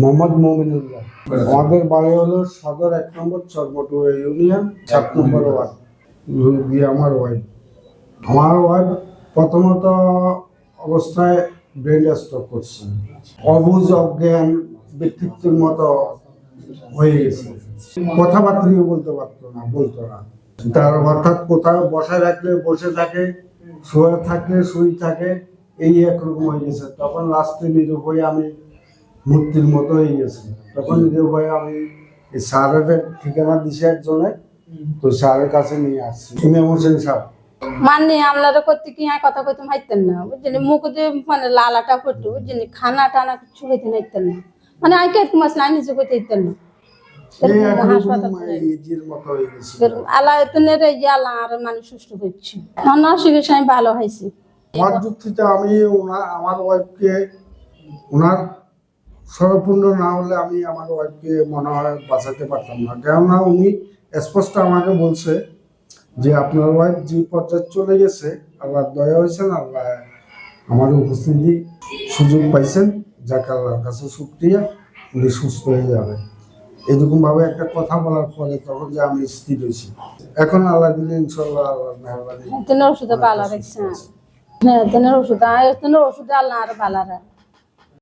মোহাম্মদ মমিনুল্লাহ। আমাদের বাড়ি হলো সদর এক নম্বর চরমটুয়া ইউনিয়ন, সাত নম্বর ওয়ার্ড। দিয়ে আমার ওয়াইফ আমার ওয়াইফ প্রথমত অবস্থায় ব্রেন স্ট্রোক করছে। অবুজ, অজ্ঞান, ব্যক্তিত্বের মতো হয়ে গেছে। কথাবার্তাও বলতে পারতো না, বলতো না। তার অর্থাৎ কোথাও বসায় রাখলে বসে থাকে, শুয়ে থাকলে শুই থাকে, এই একরকম হয়ে গেছে। তখন লাস্টে নিরূপ হয়ে আমি মূর্তির মতো হয়ে গেছে তখন নিরূপ হয়ে আমি স্যারের ঠিকানা দিছে একজনে। তো স্যারের কাছে নিয়ে আসছি। ইমাম হোসেন সাহেব। মানে আমলারা করতে কি হ্যাঁ কথা কইতে হাইতেন না। বুঝলি মুখ দিয়ে মানে লালাটা ফটো বুঝলি খানা টানা কিছু হইতে হাইতেন না। মানে আই কে তোমার নাই নিজে কইতে হাইতেন না। আল্লাহ এতনের এই যে আল্লাহ আর মানুষ সুস্থ করছে না চিকিৎসা আমি ভালো হয়েছি। আমার যুক্তিতে আমি আমার ওয়াইফকে ওনার স্বরপূর্ণ না হলে আমি আমার ওয়াইফকে মনে হয় বাঁচাতে পারতাম না। কেননা উনি স্পষ্ট আমাকে বলছে যে আপনার ওয়াইফ যে পর্যায়ে চলে গেছে আল্লাহ দয়া হয়েছেন আল্লাহ আমার উপস্থিতি সুযোগ পাইছেন যাকে আল্লাহর কাছে শুক্রিয়া উনি সুস্থ হয়ে যাবে। এরকমভাবে একটা কথা বলার পরে তখন যে আমি স্থির হয়েছি। এখন আল্লাহ দিলে ইনশাল্লাহ আল্লাহ মেহরবানি এতনের ওষুধে ভালো রাখছে হ্যাঁ। এতনের ওষুধ ওষুধে আল্লাহ আর ভালো রাখে